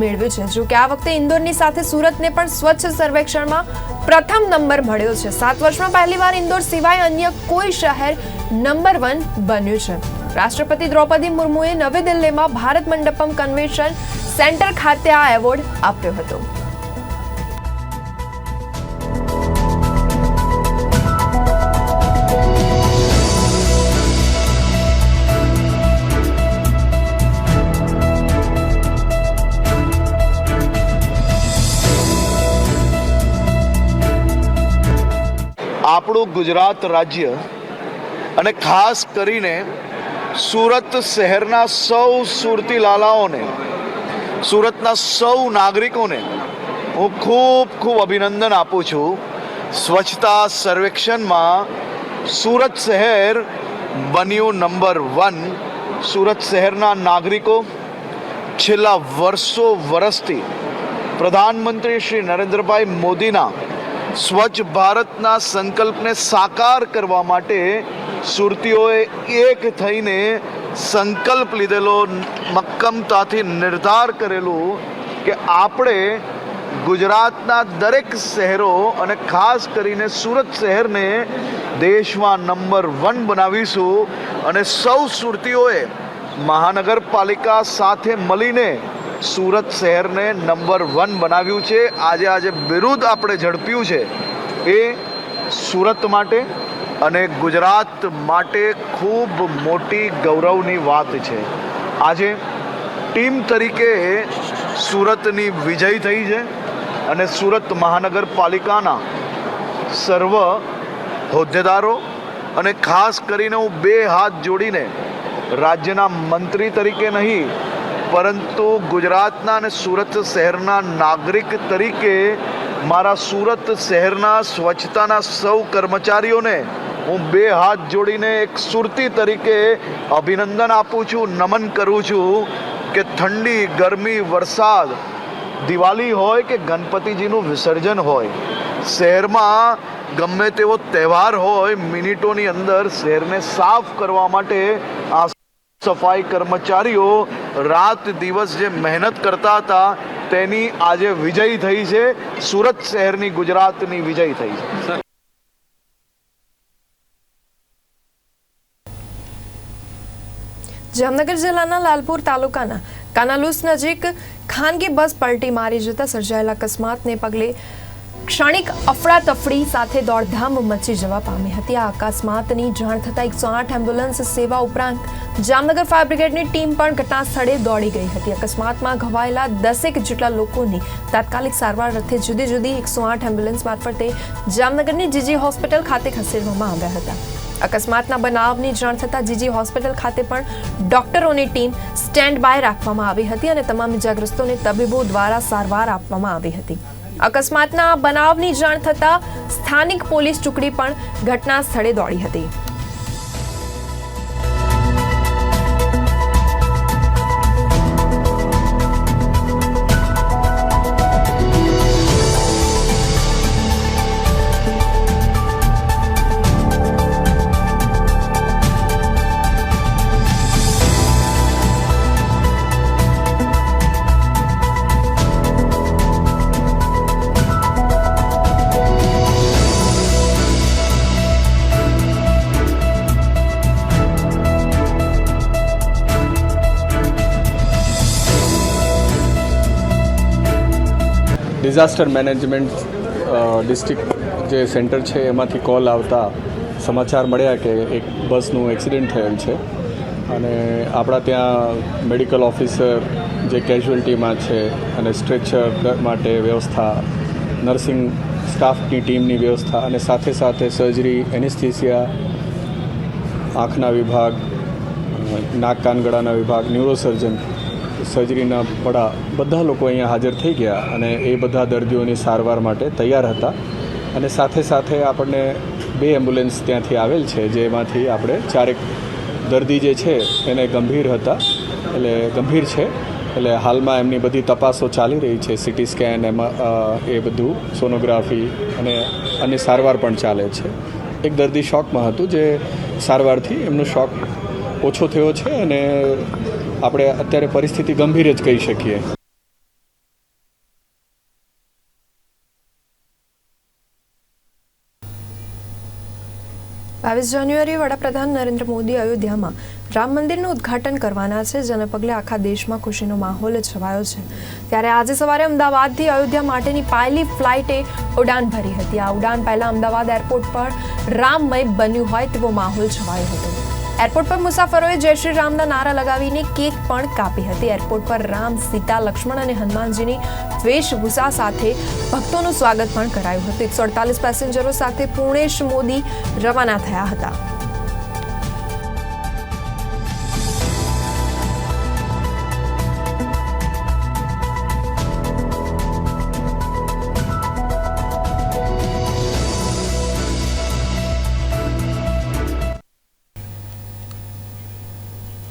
મેળવ્યું છે. જો કે આ વખતે ઇન્દોરની સાથે સુરતને પણ સ્વચ્છ સર્વેક્ષણમાં પ્રથમ નંબર મળ્યો છે. સાત વર્ષમાં પહેલીવાર ઇન્દોર સિવાય અન્ય કોઈ શહેર નંબર વન બન્યું છે. રાષ્ટ્રપતિ દ્રૌપદી મુર્મુએ નવી દિલ્હીમાં ભારત મંડપમ કન્વેન્શન સેન્ટર ખાતે આ એવોર્ડ આપ્યો હતો. આપણું ગુજરાત રાજ્ય અને ખાસ કરીને સુરત શહેરના સૌ સુરતી લાલાઓને, સુરતના સૌ નાગરિકોને હું ખૂબ ખૂબ અભિનંદન આપું છું. સ્વચ્છતા સર્વેક્ષણમાં સુરત શહેર બન્યું નંબર વન. સુરત શહેરના નાગરિકો છેલ્લા વર્ષો વર્ષથી પ્રધાનમંત્રી શ્રી નરેન્દ્રભાઈ મોદીના સ્વચ્છ ભારતના સંકલ્પને સાકાર કરવા માટે સુરતીઓએ એક થઈને સંકલ્પ લીધેલો, મક્કમતાથી નિર્ધાર કરેલું કે આપણે ગુજરાતના દરેક શહેરો અને ખાસ કરીને સુરત શહેરને દેશમાં નંબર વન બનાવીશું અને સૌ સુરતીઓએ મહાનગરપાલિકા સાથે મળીને સુરત શહેરને નંબર વન બનાવ્યું છે. આજે આજે બિરુદ આપણે ઝડપ્યું છે. એ સુરત માટે અને ગુજરાત માટે ખૂબ મોટી ગૌરવની વાત છે. આજે ટીમ તરીકે સુરતની વિજય થઈ છે અને સુરત મહાનગરપાલિકાના સર્વ હોદ્દેદારો અને ખાસ કરીને હું બે હાથ જોડીને રાજ્યના મંત્રી તરીકે નહીં પરંતુ ગુજરાતના અને સુરત શહેરના નાગરિક તરીકે મારા સુરત શહેરના સ્વચ્છતાના સૌ કર્મચારીઓને હું બે હાથ જોડીને એક સુરતી તરીકે અભિનંદન આપું છું, નમન કરું છું કે ઠંડી, ગરમી, વરસાદ, દિવાળી હોય કે ગણપતિજીનું વિસર્જન હોય, શહેરમાં ગમે તેવો તહેવાર હોય, મિનિટોની અંદર શહેરને સાફ કરવા માટે આ સફાઈ કર્મચારીઓ રાત દિવસ જે મહેનત કરતા હતા, તેની આજે વિજય થઈ છે. સુરત શહેરની ગુજરાતની વિજય થઈ છે. જામનગર જિલ્લાના લાલપુર તાલુકાના કાનાલુસ નજીક ખાનગી બસ પલટી મારી જતા સર્જાયેલા અકસ્માતને પગલે ક્ષણિક અફડાતફડી સાથે દોડધામ મચી જવા પામી હતી. આ અકસ્માતની જાણ થતાં એકસો આઠ એમ્બ્યુલન્સ સેવા ઉપરાંત જામનગર ફાયર બ્રિગેડની ટીમ પણ ઘટના સ્થળે દોડી ગઈ હતી. અકસ્માતમાં ઘવાયેલા દસેક જેટલા લોકોની તાત્કાલિક સારવાર અર્થે જુદી જુદી એકસો આઠ એમ્બ્યુલન્સ મારફતે જામનગરની જીજી હોસ્પિટલ ખાતે ખસેડવામાં આવ્યા હતા. અકસ્માતના બનાવની જાણ થતાં જીજી હોસ્પિટલ ખાતે પણ ડોક્ટરોની ટીમ સ્ટેન્ડ બાય રાખવામાં આવી હતી અને તમામ ઇજાગ્રસ્તોને તબીબો દ્વારા સારવાર આપવામાં આવી હતી. અકસ્માતના બનાવની જાણ થતાં સ્થાનિક પોલીસ ટુકડી પણ ઘટના સ્થળે દોડી હતી. ડિઝાસ્ટર મેનેજમેન્ટ ડિસ્ટ્રિક્ટ જે સેન્ટર છે, એમાંથી કોલ આવતા સમાચાર મળ્યા કે એક બસનું એક્સિડન્ટ થયેલ છે. અને આપણા ત્યાં મેડિકલ ઓફિસર જે કેઝ્યુઅલ્ટીમાં છે અને સ્ટ્રેચર માટે વ્યવસ્થા, નર્સિંગ સ્ટાફની ટીમની વ્યવસ્થા અને સાથે સાથે સર્જરી, એનેસ્થિસિયા, આંખના વિભાગ, નાક કાન ગળાના વિભાગ, ન્યુરોસર્જન, સર્જરીના પડા બધા લોકો અહીંયા હાજર થઈ ગયા અને એ બધા દર્દીઓની સારવાર માટે તૈયાર હતા. અને સાથે સાથે આપણને બે એમ્બ્યુલન્સ ત્યાંથી આવેલ છે, જેમાંથી આપણે ચારેક દર્દી જે છે એને ગંભીર હતા. એટલે ગંભીર છે. એટલે હાલમાં એમની બધી તપાસો ચાલી રહી છે સિટી સ્કેન, એમાં એ બધું, સોનોગ્રાફી અને અને સારવાર પણ ચાલે છે. એક દર્દી શોકમાં હતું, જે સારવારથી એમનો શોક ઓછો થયો છે અને આપણે અત્યારે પરિસ્થિતિ ગંભીર જ કહી શકીએ. બાવીસ જાન્યુઆરીએ વડાપ્રધાન નરેન્દ્ર મોદી અયોધ્યામાં રામ મંદિરનું ઉદ્ઘાટન કરવાના છે, જેના પગલે આખા દેશમાં ખુશીનો માહોલ છવાયો છે. ત્યારે આજે સવારે અમદાવાદથી અયોધ્યા માટેની પહેલી ફ્લાઇટે ઉડાન ભરી હતી. આ ઉડાન પહેલાં અમદાવાદ એરપોર્ટ પર રામમય બન્યું હોય તેવો માહોલ છવાયો હતો. એરપોર્ટ પર મુસાફરોએ જય શ્રી રામના નારા લગાવીને કેક પણ કાપી હતી. એરપોર્ટ પર રામ, સીતા, લક્ષ્મણ અને હનુમાનજીની વેશભૂષા સાથે ભક્તોનું સ્વાગત પણ કરાયું હતું. એકસો અડતાલીસ પેસેન્જરો સાથે પૂર્ણેશ મોદી રવાના થયા હતા.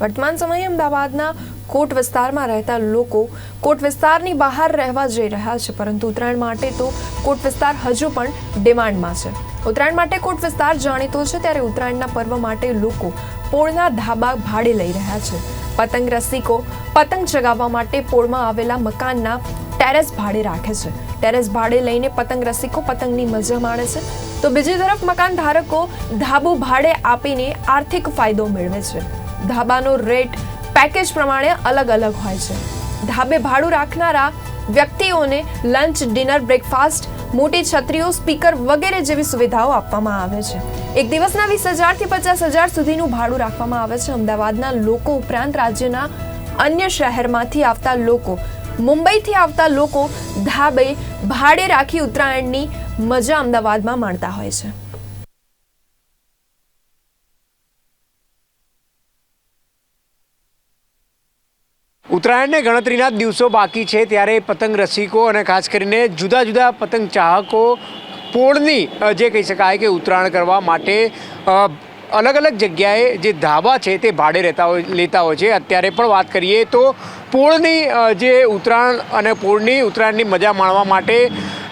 વર્તમાન સમયે અમદાવાદના કોટ વિસ્તારમાં રહેતા લોકો કોટ વિસ્તારની બહાર રહેવા જઈ રહ્યા છે, પરંતુ ઉત્તરાયણ માટે તો કોટ વિસ્તાર હજુ પણ ડિમાન્ડમાં છે. ઉત્તરાયણ માટે કોટ વિસ્તાર જાણીતો છે, ત્યારે ઉત્તરાયણના પર્વ માટે લોકો પોળના ધાબા ભાડે લઈ રહ્યા છે. પતંગ રસિકો પતંગ ચગાવવા માટે પોળમાં આવેલા મકાનના ટેરેસ ભાડે રાખે છે. ટેરેસ ભાડે લઈને પતંગ રસિકો પતંગની મજા માણે છે. તો બીજી તરફ મકાન ધારકો ધાબુ ભાડે આપીને આર્થિક ફાયદો મેળવે છે. ધાબાનો રેટ પેકેજ પ્રમાણે અલગ અલગ હોય છે. ધાબે ભાડું રાખનારા વ્યક્તિઓને લંચ, ડિનર, બ્રેકફાસ્ટ, મોટી છત્રીઓ, સ્પીકર વગેરે જેવી સુવિધાઓ આપવામાં આવે છે. એક દિવસના વીસ હજારથી પચાસ હજાર સુધીનું ભાડું રાખવામાં આવે છે. અમદાવાદના લોકો ઉપરાંત રાજ્યના અન્ય શહેરમાંથી આવતા લોકો, મુંબઈથી આવતા લોકો ધાબે ભાડે રાખી ઉત્તરાયણની મજા અમદાવાદમાં માણતા હોય છે. ઉત્તરાયણને ગણતરીના દિવસો બાકી છે ત્યારે પતંગ રસિકો અને ખાસ કરીને જુદા જુદા પતંગ ચાહકો પોળની જે કહી શકાય કે ઉત્તરાયણ કરવા માટે અલગ અલગ જગ્યાએ જે ધાબા છે તે ભાડે રહેતા હોય, લેતા હોય છે. અત્યારે પણ વાત કરીએ તો પોળની જે ઉત્તરાયણ અને પોળની ઉત્તરાયણની મજા માણવા માટે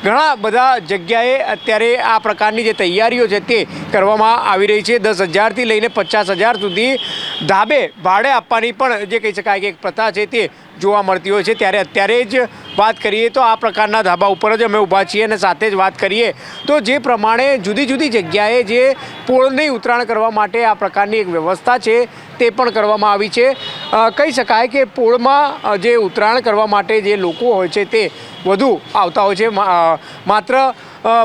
ઘણા બધા જગ્યાએ અત્યારે આ પ્રકારની જે તૈયારીઓ છે તે કરવામાં આવી રહી છે. દસ હજારથી લઈને પચાસ હજાર સુધી ધાબે ભાડે આપવાની પણ જે કહી શકાય કે એક પ્રથા છે તે જોવા મળતી હોય છે. ત્યારે અત્યારે જ વાત કરીએ તો આ પ્રકારના ધાબા ઉપર જ અમે ઊભા છીએ અને સાથે જ વાત કરીએ તો જે પ્રમાણે જુદી જુદી જગ્યાએ જે પોળની ઉત્તરાયણ કરવા માટે આ પ્રકારની એક વ્યવસ્થા છે તે પણ કરવામાં આવી છે. કહી શકાય કે પોળમાં જે ઉત્તરાયણ કરવા માટે જે લોકો હોય છે તે વધુ આવતા હોય છે. માત્ર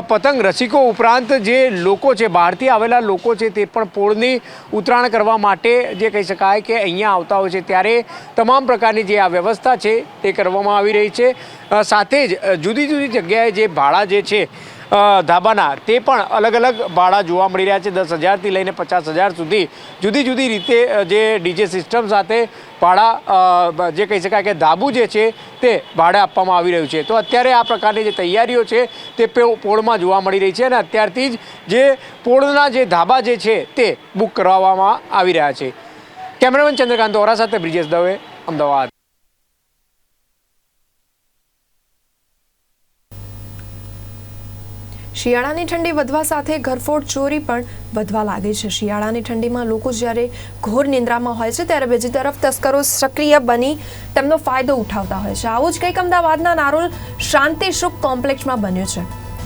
પતંગ રસિકો ઉપરાંત જે લોકો છે, બહારથી આવેલા લોકો છે, તે પણ પોળની ઉતરાણ કરવા માટે જે કહી શકાય કે અહીંયા આવતા હોય છે. ત્યારે તમામ પ્રકારની જે આ વ્યવસ્થા છે, તે કરવામાં આવી રહી છે. સાથે જ જુદી જુદી જગ્યાએ જે ભાડા જે છે ધાબાના તે પણ અલગ અલગ ભાડા જોવા મળી રહ્યા છે. દસ હજારથી લઈને પચાસ હજાર સુધી જુદી જુદી રીતે જે ડીજે સિસ્ટમ સાથે ભાડા જે કહી શકાય કે ધાબુ જે છે તે ભાડે આપવામાં આવી રહ્યું છે. તો અત્યારે આ પ્રકારની જે તૈયારીઓ છે તે પોળમાં જોવા મળી રહી છે અને અત્યારથી જ જે પોળના જે ધાબા જે છે તે બુક કરાવવામાં આવી રહ્યા છે. કેમેરામેન ચંદ્રકાંત ઓરા સાથે બ્રિજેશ દવે, અમદાવાદ. શિયાળાની ઠંડી વધવા સાથે ઘરફોડ ચોરી પણ વધવા લાગી છે. શિયાળાની ઠંડીમાં લોકો જ્યારે ઘોર નિંદ્રામાં હોય છે, ત્યારે બીજી તરફ તસ્કરો સક્રિય બની તેમનો ફાયદો ઉઠાવતા હોય છે. આવું જ કંઈક અમદાવાદના નારોલ શાંતિ સુખ કોમ્પ્લેક્સમાં બન્યું છે.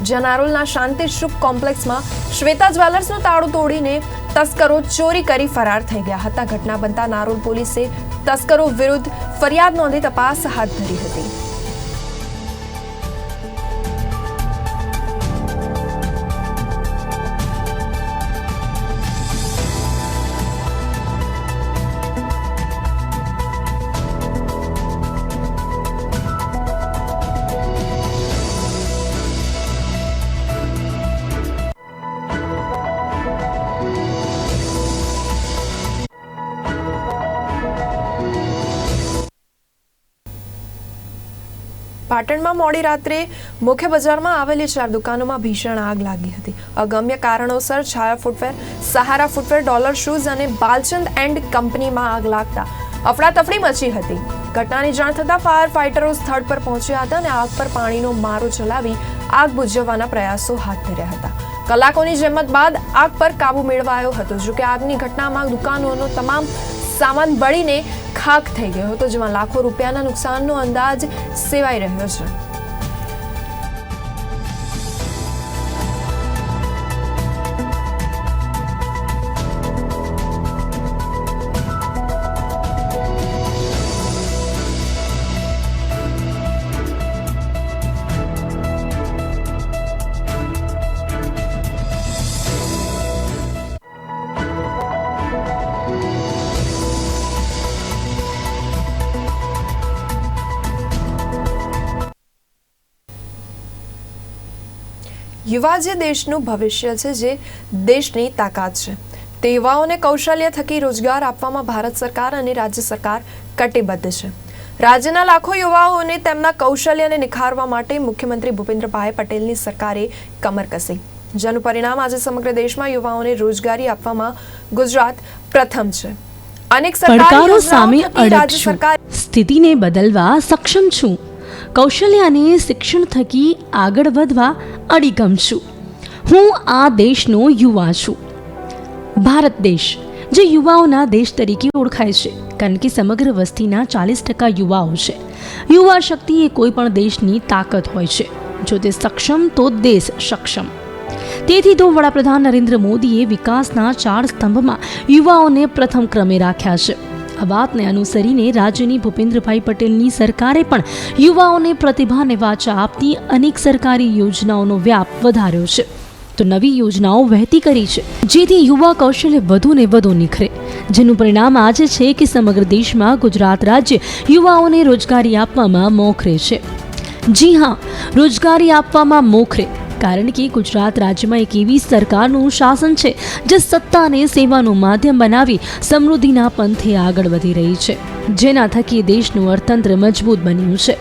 જ્યાં નારોલના શાંતિ સુખ કોમ્પ્લેક્સમાં શ્વેતા જ્વેલર્સનું તાળું તોડીને તસ્કરો ચોરી કરી ફરાર થઈ ગયા હતા. ઘટના બનતા નારોલ પોલીસે તસ્કરો વિરુદ્ધ ફરિયાદ નોંધી તપાસ હાથ ધરી હતી. પાટણમાં મોડી રાત્રે મુખ્ય બજારમાં આવેલી ચાર દુકાનોમાં ભીષણ આગ લાગી હતી. અગમ્ય કારણોસર Chhaya footwear Sahara footwear dollar shoes અને બાલચંદ એન્ડ કંપનીમાં આગ લાગતા અફડાતફડી મચી હતી. ઘટનાની જાણ થતાં ફાયર ફાઇટરો સ્થળ પર પહોંચ્યા હતા અને આગ પર પાણીનો મારો ચલાવી આગ બુઝવવાના પ્રયાસો હાથ ધર્યા હતા. કલાકોની જહેમત બાદ આગ પર કાબુ મેળવાયો હતો. જોકે આગની ઘટનામાં દુકાનોનો તમામ સામાન બળીને ખાખ થઈ ગયો હતો જેમાં લાખો રૂપિયાના નુકસાનનો અંદાજ સેવાઈ રહ્યો છે. યુવા જે દેશનું ભવિષ્ય છે જે દેશની તાકાત છે. તે યુવાઓને કૌશલ્ય થકી રોજગાર આપવામાં ભારત સરકાર અને રાજ્ય સરકાર કટિબદ્ધ છે. રાજ્યના લાખો યુવાઓને તેમના કૌશલ્યને નિખારવા માટે મુખ્યમંત્રી ભૂપેન્દ્રભાઈ પટેલની સરકારે કમર કસી. જેનું પરિણામ આજે સમગ્ર દેશમાં યુવાઓને રોજગારી આપવામાં ગુજરાત પ્રથમ છે. અનેક સરકારો સામે રાજ્ય અડગ છું. સરકાર સ્થિતિને બદલવા સક્ષમ છું. કૌશલ્ય અને શિક્ષણ થકી આગળ વધવા અડીગમ છું. હું આ દેશનો યુવા છું. ભારત દેશ, જે યુવાઓના દેશ તરીકે ઓળખાય છે, કારણ કે સમગ્ર વસ્તીના ચાલીસ ટકા યુવાઓ છે. યુવા શક્તિ એ કોઈ પણ દેશની તાકાત હોય છે. જો તે સક્ષમ, તો દેશ સક્ષમ. તેથી તો વડાપ્રધાન નરેન્દ્ર મોદીએ વિકાસના ચાર સ્તંભમાં યુવાઓને પ્રથમ ક્રમે રાખ્યા છે. આ વાતને અનુસરીને રાજ્યની ભૂપેન્દ્રભાઈ પટેલની સરકારે પણ યુવાઓને પ્રતિભાને વાચા આપતી અનેક સરકારી યોજનાઓનો વ્યાપ વધાર્યો છે. તો નવી યોજનાઓ વહેતી કરી છે. જેથી યુવા કૌશલ્ય વધુ ને વધુ નિખરે. જેનું પરિણામ આજે છે કે સમગ્ર દેશમાં ગુજરાત રાજ્ય યુવાઓને રોજગારી આપવામાં મોખરે છે. જી હા, રોજગારી આપવામાં મોખરે. કારણ કે ગુજરાત રાજ્યમાં એક એવી સરકારનું શાસન છે, જે સત્તાને સેવાનું માધ્યમ બનાવી સમૃદ્ધિના પંથે આગળ વધી રહી છે. જેના થકી દેશનું અર્થતંત્ર મજબૂત બન્યું છે.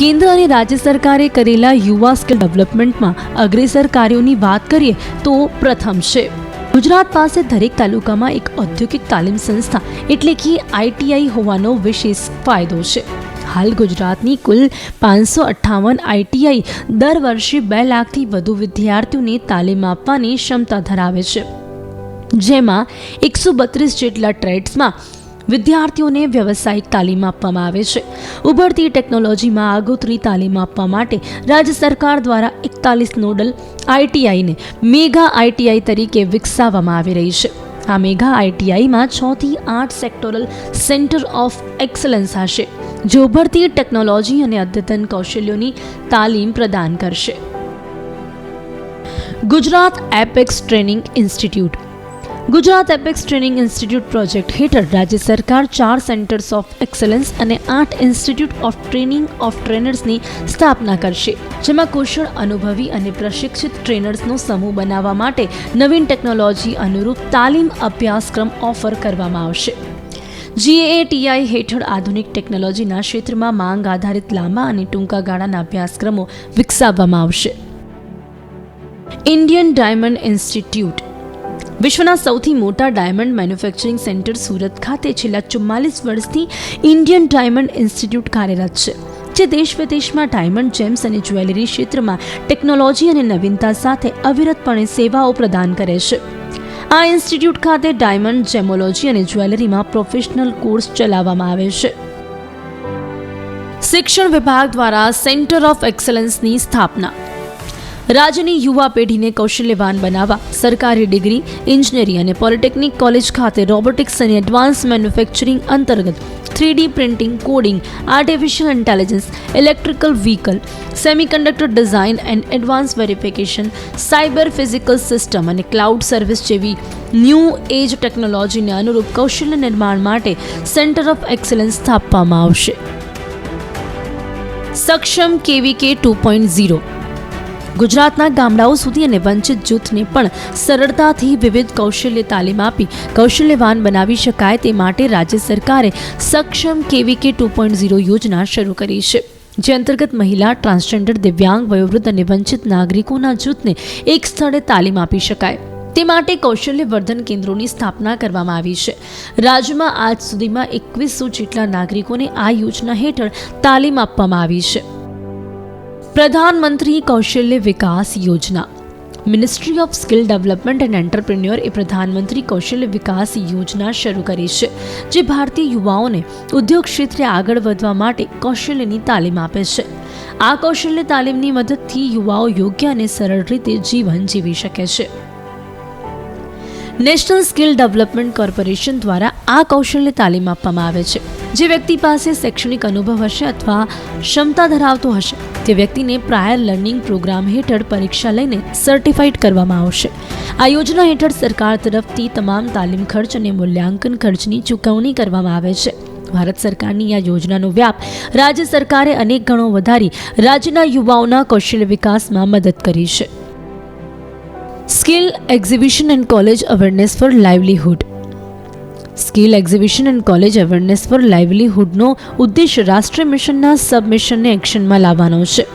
કેન્દ્ર અને રાજ્ય સરકારે કરેલા યુવા સ્કિલ ડેવલપમેન્ટમાં અગ્રેસર કાર્યોની વાત કરીએ તો પ્રથમ છે. ગુજરાત પાસે દરેક તાલુકામાં એક ઔદ્યોગિક તાલીમ સંસ્થા, એટલે કે આઈટીઆઈ હોવાનો વિશેષ ફાયદો છે. હાલ ગુજરાતની કુલ પાંચસો અઠ્ઠાવન આઈટીઆઈ દર વર્ષે બે લાખથી વધુ વિદ્યાર્થીઓને તાલીમ આપવાની ક્ષમતા ધરાવે છે. જેમાં એકસો બત્રીસ જેટલા ટ્રેડ્સમાં વિદ્યાર્થીઓને વ્યવસાયિક તાલીમ આપવામાં આવે છે. ઉભરતી ટેકનોલોજીમાં આગોતરી તાલીમ આપવા માટે રાજ્ય સરકાર દ્વારા એકતાલીસ નોડલ આઈટીઆઈને મેગા આઈટીઆઈ તરીકે વિકસાવવામાં આવી રહી છે. આ મેગા આઈટીઆઈમાં છથી આઠ સેક્ટોરલ સેન્ટર ઓફ એક્સલન્સ હશે. જે ઉભરતી ટેકનોલોજી અને અદ્યતન કૌશલ્યોની તાલીમ પ્રદાન કરશે. Gujarat apex training institute. Gujarat apex training institute project હેઠળ રાજ્ય સરકાર ચાર સેન્ટર્સ ઓફ એક્સલન્સ અને આઠ ઇન્સ્ટિટ્યૂટ ઓફ ટ્રેનિંગ ઓફ ટ્રેનર્સની સ્થાપના કરશે, જેમાં કુશળ, અનુભવી અને પ્રશિક્ષિત ટ્રેનર્સનો સમૂહ બનાવવા માટે નવીન ટેકનોલોજી અનુરૂપ તાલીમ અભ્યાસક્રમ ઓફર કરવામાં આવશે. જીએટીઆઈ હેઠળ આધુનિક ટેકનોલોજીના ક્ષેત્રમાં માંગ આધારિત લાંબા અને ટૂંકા ગાળાના અભ્યાસક્રમો વિકસાવવામાં આવશે. ઇન્ડિયન ડાયમંડ ઇન્સ્ટિટ્યૂટ વિશ્વના સૌથી મોટા ડાયમંડ મેન્યુફેક્ચરિંગ સેન્ટર સુરત ખાતે છેલ્લા ચુમ્માલીસ વર્ષથી ઇન્ડિયન ડાયમંડ ઇન્સ્ટિટ્યૂટ કાર્યરત છે, જે દેશ વિદેશમાં ડાયમંડ જેમ્સ અને જ્વેલરી ક્ષેત્રમાં ટેકનોલોજી અને નવીનતા સાથે અવિરતપણે સેવાઓ પ્રદાન કરે છે. આ ઇન્સ્ટિટ્યૂટ ખાતે ડાયમંડ જેમોલોજી અને જ્વેલરીમાં પ્રોફેશનલ કોર્સ ચલાવવામાં આવે છે. શિક્ષણ વિભાગ દ્વારા સેન્ટર ઓફ એક્સલન્સની સ્થાપના. રાજ્યની યુવા પેઢીને કૌશલ્યવાન બનાવવા, સરકારી ડિગ્રી ઇજનેરી અને પોલિટેકનિક કોલેજ ખાતે રોબોટિક્સ અને એડવાન્સ મેન્યુફેક્ચરિંગ અંતર્ગત three D printing coding artificial intelligence electrical vehicle semiconductor design and advance verification cyber physical system અને ક્લાઉડ સર્વિસ જેવી ન્યૂ એજ ટેકનોલોજીને અનુરૂપ કૌશલ્ય નિર્માણ માટે સેન્ટર ઓફ એક્સલન્સ સ્થાપવામાં આવશે. સક્ષમ કેવીકે ટુ પોઈન્ટ ઝીરો. ગુજરાતના ગામડાઓ સુધી અને વંચિત જૂથને પણ સરળતાથી વિવિધ કૌશલ્ય તાલીમ આપી કૌશલ્યવાન બનાવી શકાય તે માટે રાજ્ય સરકારે સક્ષમ કેવીકે ટુ પોઈન્ટ ઝીરો યોજના શરૂ કરી છે. જે અંતર્ગત મહિલા, ટ્રાન્સજેન્ડર, દિવ્યાંગ, વયોવૃદ્ધ અને વંચિત નાગરિકોના જૂથને એક સ્થળે તાલીમ આપી શકાય. તે માટે કૌશલ્યવર્ધન કેન્દ્રોની સ્થાપના કરવામાં આવી છે. રાજ્યમાં આજ સુધીમાં એકવીસો જેટલા નાગરિકોને આ યોજના હેઠળ તાલીમ આપવામાં આવી છે. પ્રધાનમંત્રી કૌશલ્ય વિકાસ યોજના ministry of skill development and entrepreneur એ પ્રધાનમંત્રી કૌશલ્ય વિકાસ યોજના શરૂ કરી છે, જે ભારતીય યુવાઓને ઉદ્યોગ ક્ષેત્રે આગળ વધવા માટે કૌશલ્યની તાલીમ આપે છે. આ કૌશલ્ય તાલીમની મદદથી યુવાઓ યોગ્ય અને સરળ રીતે જીવન જીવી શકે છે. નેશનલ સ્કિલ ડેવલપમેન્ટ કોર્પોરેશન દ્વારા આ કૌશલ્ય તાલીમ આપવામાં આવે છે. જે વ્યક્તિ પાસે શૈક્ષણિક અનુભવ હશે અથવા ક્ષમતા ધરાવતો હશે, તે વ્યક્તિને પ્રાયર લર્નિંગ પ્રોગ્રામ હેઠળ પરીક્ષા લઈને સર્ટિફાઈડ કરવામાં આવશે. આ યોજના હેઠળ સરકાર તરફથી તમામ તાલીમ ખર્ચ અને મૂલ્યાંકન ખર્ચની ચૂકવણી કરવામાં આવે છે. ભારત સરકારની આ યોજનાનો વ્યાપ રાજ્ય સરકારે અનેક ગણો વધારી રાજ્યના યુવાઓના કૌશલ્ય વિકાસમાં મદદ કરી છે. Skill exhibition and college awareness for livelihood skill exhibition and college awareness for લાઇવલીહુડનો ઉદ્દેશ રાષ્ટ્રીય મિશનના સબમિશનને એક્શનમાં લાવવાનો છે.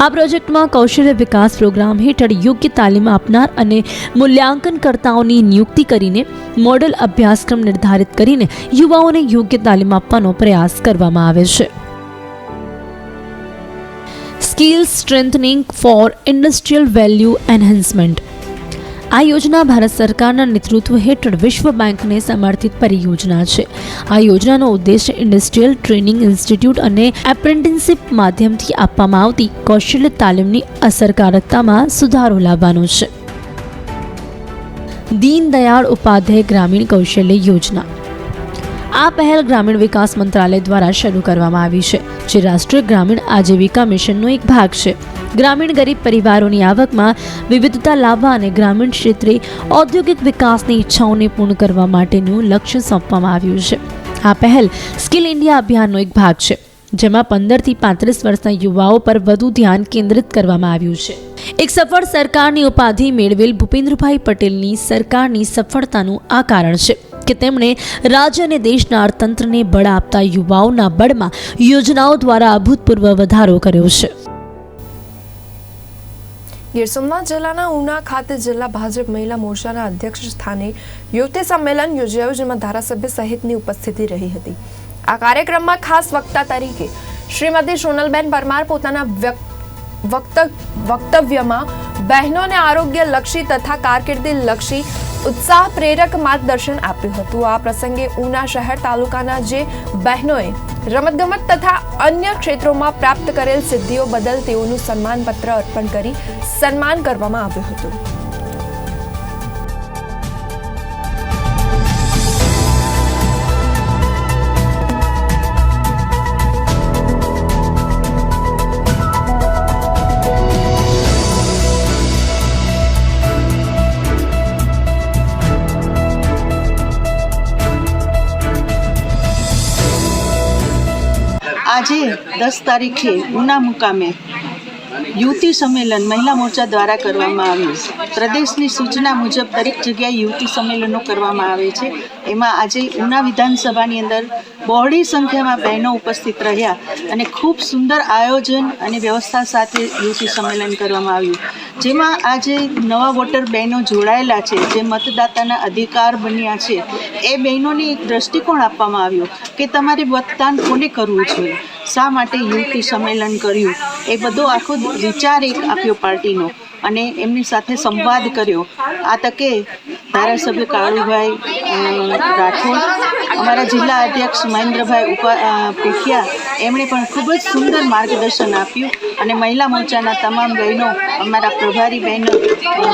આ પ્રોજેક્ટમાં કૌશલ્ય વિકાસ પ્રોગ્રામ હેઠળ યોગ્ય તાલીમ આપનાર અને મૂલ્યાંકનકર્તાઓની નિયુક્તિ કરીને મોડલ અભ્યાસક્રમ નિર્ધારિત કરીને યુવાઓને યોગ્ય તાલીમ આપવાનો પ્રયાસ કરવામાં આવે છે. Skill strengthening for industrial value enhancement આ યોજના ભારત સરકારના નેતૃત્વ હેઠળ વિશ્વ બેંકને સમર્થિત પરિયોજના છે. આ યોજનાનો ઉદ્દેશ્ય ઇન્ડસ્ટ્રીયલ ટ્રેનિંગ ઇન્સ્ટિટ્યૂટ અને એપ્રેન્ટિસશિપ માધ્યમથી આપવામાં આવતી કૌશલ્ય તાલીમની અસરકારકતામાં સુધારો લાવવાનો છે. દીનદયાળ ઉપાધ્યાય ગ્રામીણ કૌશલ્ય યોજના. આ પહેલ ગ્રામીણ વિકાસ મંત્રાલય દ્વારા શરૂ કરવામાં આવી છે, જે રાષ્ટ્રીય ગ્રામીણ આજીવિકા મિશનનો એક ભાગ છે. ગ્રામીણ ગરીબ પરિવારોની આવકમાં વિવિધતા લાવવા અને ગ્રામીણ ક્ષેત્રે ઔદ્યોગિક વિકાસની ઈચ્છાઓને પૂર્ણ કરવા માટેનું લક્ષ્ય સોંપવામાં આવ્યું છે. આ પહેલ સ્કિલ ઇન્ડિયા અભિયાનનો એક ભાગ છે, જેમાં પંદરથી પાંત્રીસ વર્ષના યુવાઓ પર વધુ ધ્યાન કેન્દ્રિત કરવામાં આવ્યું છે. એક સફળ સરકારની ઉપાધિ મેળવેલ ભૂપેન્દ્રભાઈ પટેલની સરકારની સફળતાનું આ કારણ છે કે તેમણે રાજ્ય અને દેશના અર્થતંત્રને બળ આપતા યુવાઓના બળમાં યોજનાઓ દ્વારા અભૂતપૂર્વ વધારો કર્યો છે. ગીર સોમનાથ જિલ્લાના ઉના ખાતે જિલ્લા ભાજપ મહિલા મોરચાના અધ્યક્ષ સ્થાને યુવતી સંમેલન યોજાયું, જેમાં ધારાસભ્ય સહિતની ઉપસ્થિતિ રહી હતી. આ કાર્યક્રમમાં ખાસ વક્તા તરીકે શ્રીમતી સોનલબેન પરમાર પોતાના વક્તવ્યમાં બહેનોને આરોગ્ય લક્ષી તથા કારકિર્દી લક્ષી ઉત્સાહ પ્રેરક માર્ગદર્શન આપ્યું હતું. આ પ્રસંગે ઉના શહેર તાલુકાના જે બહેનોએ રમતગમત તથા અન્ય ક્ષેત્રોમાં પ્રાપ્ત કરેલ સિદ્ધિઓ બદલ તેઓનું સન્માનપત્ર અર્પણ કરી સન્માન કરવામાં આવ્યું હતું. દસ તારીખે ઉના મુકામે યુવતી સંમેલન મહિલા મોરચા દ્વારા કરવામાં આવ્યું પ્રદેશની સૂચના મુજબ દરેક જગ્યાએ યુવતી સંમેલનો કરવામાં આવે છે. એમાં આજે ઉના વિધાનસભાની અંદર બહોળી સંખ્યામાં બહેનો ઉપસ્થિત રહ્યા અને ખૂબ સુંદર આયોજન અને વ્યવસ્થા સાથે યુવતી સંમેલન કરવામાં આવ્યું. જેમાં આજે નવા વોટર બહેનો જોડાયેલા છે, જે મતદાતાના અધિકાર બન્યા છે. એ બહેનોને એક દ્રષ્ટિકોણ આપવામાં આવ્યો કે તમારે મતદાન કોને કરવું જોઈએ? શા માટે યુવતી સંમેલન કર્યું? એ બધો આખો વિચાર એક આપ્યો પાર્ટીનો. અને એમની સાથે સંવાદ કર્યો. આ તકે ધારાસભ્ય કાળુભાઈ રાઠોડ, અમારા જિલ્લા અધ્યક્ષ મહેન્દ્રભાઈ ઉપા પીઠિયા એમણે પણ ખૂબ જ સુંદર માર્ગદર્શન આપ્યું અને મહિલા મોરચાના તમામ બહેનો, અમારા પ્રભારી બહેનો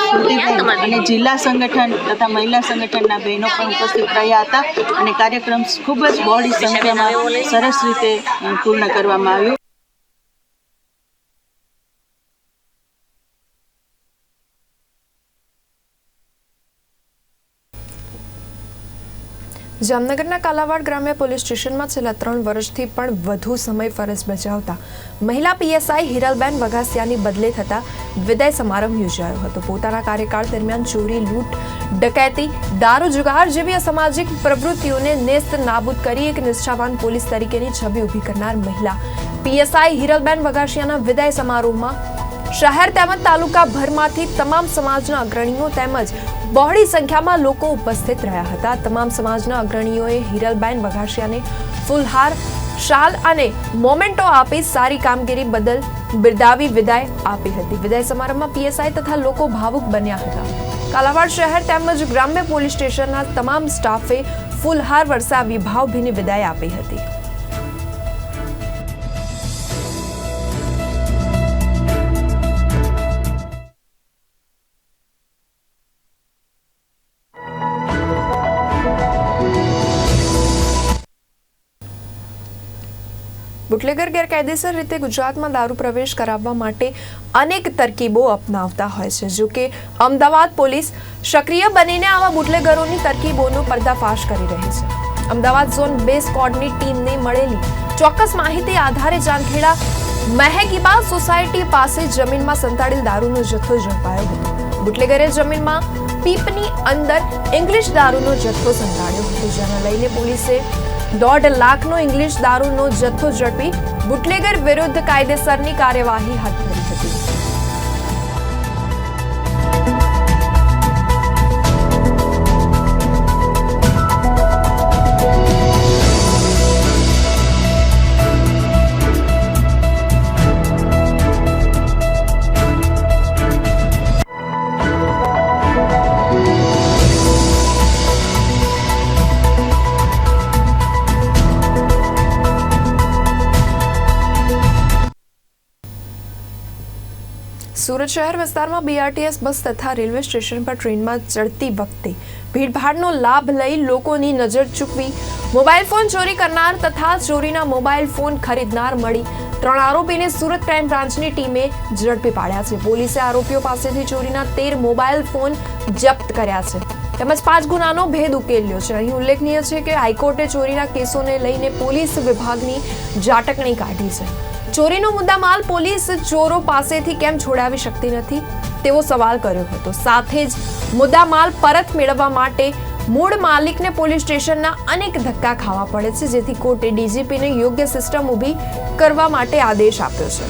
સ્મૃતિબહેન અને જિલ્લા સંગઠન તથા મહિલા સંગઠનના બહેનો પણ ઉપસ્થિત રહ્યા હતા અને કાર્યક્રમ ખૂબ જ બહોળી સંખ્યામાં સરસ રીતે પૂર્ણ કરવામાં આવ્યો. જામનગરના કાલાવાડ ગ્રામ્ય પોલીસ સ્ટેશનમાં છેલ્લા ત્રણ વર્ષથી પણ વધુ સમય ફરજ બજાવતા મહિલા પીએસઆઈ હિરલબેન વઘાસિયાની બદલે થતા વિદાય સમારંભ યોજાયો હતો. પોતાના કાર્યકાળ દરમિયાન ચોરી, લૂંટ, ડકૈતી, દારૂ જુગાર જેવી અસામાજિક પ્રવૃત્તિઓને નેસ્ત નાબૂદ કરી એક નિષ્ઠાવાન પોલીસ તરીકેની છબી ઊભી કરનાર મહિલા પીએસઆઈ હિરલબેન વઘાસિયાના વિદાય સમારોહમાં શહેર તેમજ તાલુકા ભરમાંથી તમામ સમાજના અગ્રણીઓ તેમજ બહોળી સંખ્યામાં લોકો ઉપસ્થિત રહ્યા હતા. તમામ સમાજના અગ્રણીઓએ હિરલબેન વઘાસિયાને ફૂલહાર, શાલ અને મોમેન્ટો આપી સારી કામગીરી બદલ બિરદાવી વિદાય આપી હતી. વિદાય સમારંભમાં પીએસઆઈ તથા લોકો ભાવુક બન્યા હતા. કાલાવાડ શહેર તેમજ ગ્રામ્ય પોલીસ સ્ટેશનના તમામ સ્ટાફે ફૂલહાર વરસાવી ભાવભીની વિદાય આપી હતી. બુટલેગર ગેરકાયદેસર રીતે ગુજરાતમાં દારૂ પ્રવેશ કરાવવા માટે અનેક તરકીબો અપનાવતા હોય છે. જો કે અમદાવાદ પોલીસ સક્રિય બનીને આવા બુટલેગરોની તરકીબોનો પર્દાફાશ કરી રહી છે. અમદાવાદ ઝોન બે સ્કોડની ટીમને મળેલી ચોક્કસ માહિતી આધારે જાનખેડા મહેકીબા સોસાયટી પાસે જમીનમાં સંતાડેલ દારૂનો જથ્થો ઝડપાયો હતો. બુટલેગરે જમીનમાં પીપની અંદર ઇંગ્લિશ દારૂનો જથ્થો સંતાડ્યો હતો. જેને લઈને પોલીસે દોઢ લાખનો ઇંગ્લિશ દારૂનો જથ્થો ઝડપી બુટલેગર વિરુદ્ધ કાયદેસરની કાર્યવાહી હાથ ધરી હતી. સુરત શહેર વિસ્તારમાં બીઆરટીએસ બસ તથા રેલવે સ્ટેશન પર ટ્રેનમાં ચડતી વખતે ભીડભાડનો લાભ લઈ લોકોની નજર ચૂકવી, મોબાઈલ ફોન ચોરી કરનાર તથા ચોરીના મોબાઈલ ફોન ખરીદનાર મળી. ત્રણ આરોપીને સુરત ક્રાઇમ બ્રાન્ચની ટીમે ઝડપી પાડ્યા છે. પોલીસે આરોપીઓ પાસેથી ચોરીના તેર મોબાઈલ ફોન જપ્ત કર્યા છે. તેમજ પાંચ ગુનાનો ભેદ ઉકેલ્યો છે. અહીં ઉલ્લેખનીય છે કે હાઈકોર્ટે ચોરીના કેસોને લઈને પોલીસ વિભાગની જાટકણી કાઢી છે. ચોરીનો મુદ્દામાલ પોલીસ ચોરો પાસેથી કેમ છોડાવી શકતી નથી? તેવો સવાલ કર્યો હતો. સાથે જ મુદ્દામાલ પરત મેળવવા માટે મૂળ માલિકને પોલીસ સ્ટેશનના અનેક ધક્કા ખાવા પડે છે, જેથી કોર્ટે ડીજીપીને યોગ્ય સિસ્ટમ ઊભી કરવા માટે આદેશ આપ્યો છે.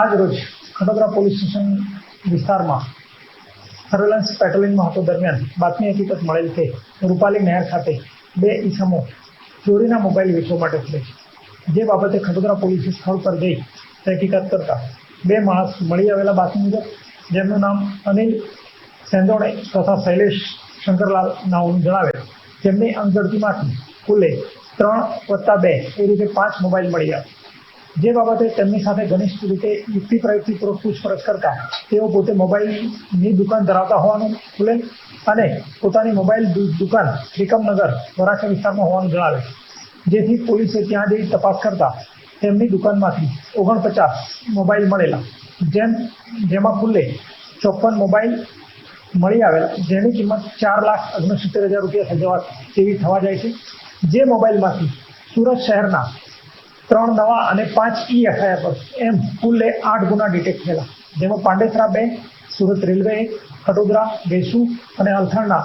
આજ રોજ ખડોદરા પોલીસ સ્ટેશન વિસ્તારમાં સર્વેલન્સ પેટ્રોલિંગમાં હતો દરમિયાન. બાતમી હકીકત મળેલ કે રૂપાલી નહેર ખાતે બે ઈસમો ચોરીના મોબાઈલ વેચવા માટે છે. જે બાબતે ખડોદરા પોલીસે સ્થળ પર જઈ તહકીકાત કરતા બે માણસ મળી આવેલા બાતમી મુજબ, જેમનું નામ અનિલ સેંદોડે તથા શૈલેષ શંકરલાલ નાઓનું જણાવે જેમની અંગઝડતીમાંથી કુલે ત્રણ વત્તા બે એ રીતે પાંચ મોબાઈલ મળી આવ્યા. જે બાબતે તેમની સાથે ઘનિષ્ઠ રીતે યુક્તિ પ્રયુક્તિપૂર્વક પૂછપરછ કરતા તેઓ પોતે મોબાઈલની દુકાન ધરાવતા હોવાનું ખુલે અને પોતાની મોબાઈલ દુકાન ત્રિકમનગર વરાછા વિસ્તારમાં હોવાનું જણાવે જેથી પોલીસે ત્યાં જઈ તપાસ કરતા તેમની દુકાનમાંથી ઓગણપચાસ મોબાઈલ મળેલા, જેમ, જેમાં કુલ્લે ચોપન મોબાઈલ મળી આવેલા, જેની કિંમત ચાર લાખ ઓગણસિત્તેર હજાર રૂપિયા સજવા તેવી થવા જાય છે. જે મોબાઈલમાંથી સુરત શહેરના ત્રણ નવા અને પાંચ ઈ એફઆઈઆર પર એમ કુલ્લે આઠ ગુના ડિટેક્ટ થયેલા. જેમાં પાંડેસરા બે સુરત રેલવે એક ખડોદરા વેસુ અને અલથાણના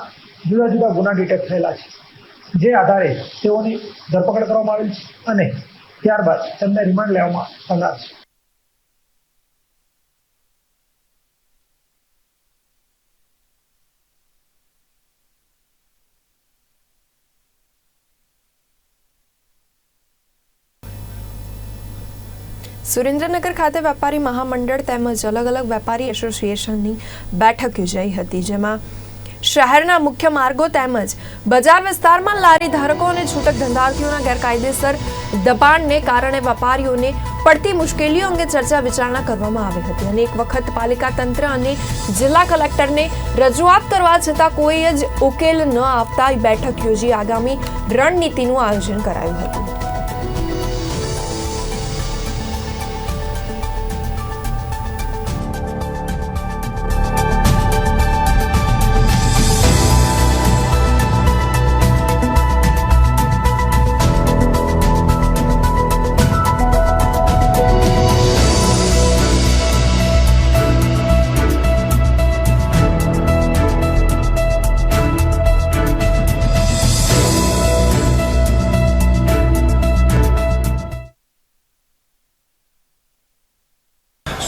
જુદા જુદા ગુના ડિટેક્ટ થયેલા છે. જે આધારે તેઓની ધરપકડ કરવામાં આવેલ છે અને ત્યારબાદ તેમને રિમાન્ડ લેવામાં આવનાર છે. સુરેન્દ્રનગર ખાતે વેપારી મહામંડળ તેમજ અલગ અલગ વેપારી એસોસિએશનની બેઠક યોજાઈ હતી, જેમાં શહેરના મુખ્ય માર્ગો તેમજ બજાર વિસ્તારમાં લારી ધારકો અને છૂટક ધંધાર્થીઓના ગેરકાયદેસર દબાણને કારણે વેપારીઓને પડતી મુશ્કેલીઓ અંગે ચર્ચા વિચારણા કરવામાં આવી હતી અને એક વખત પાલિકા તંત્ર અને જિલ્લા કલેક્ટરને રજૂઆત કરવા છતાં કોઈ જ ઉકેલ ન આપતા બેઠક યોજી આગામી રણનીતિનું આયોજન કરાયું હતું.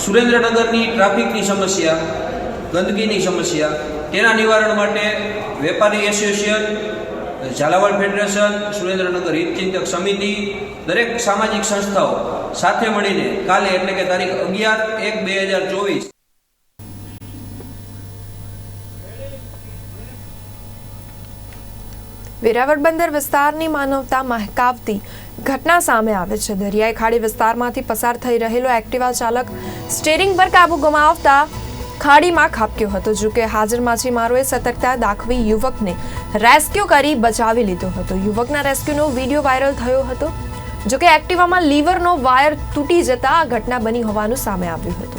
સુરેન્દ્રનગરની ટ્રાફિકની સમસ્યા, ગંદકીની સમસ્યા, તેના નિવારણ માટે વેપારી એસોસિએશન, ઝાલાવાડ ફેડરેશન, સુરેન્દ્રનગર હિતચિંતક સમિતિ, દરેક સામાજિક સંસ્થાઓ સાથે મળીને કાલે એટલે કે તારીખ અગિયાર એક બે હજાર ચોવીસ વેરાવળ બંદર વિસ્તારની માનવતા મહેકાવતી ઘટના સામે આવે છે. દરિયાઈ ખાડી વિસ્તારમાંથી પસાર થઈ રહેલો એક્ટિવા ચાલક સ્ટેરિંગ પર કાબુ ગુમાવતા ખાડીમાં ખાબક્યો હતો. જો કે હાજર માછીમારોએ સતર્કતા દાખવી યુવકને રેસ્ક્યુ કરી બચાવી લીધો હતો. યુવકના રેસ્ક્યુનો વીડિયો વાયરલ થયો હતો. જો કે એક્ટિવામાં લીવરનો વાયર તૂટી જતા આ ઘટના બની હોવાનું સામે આવ્યું હતું.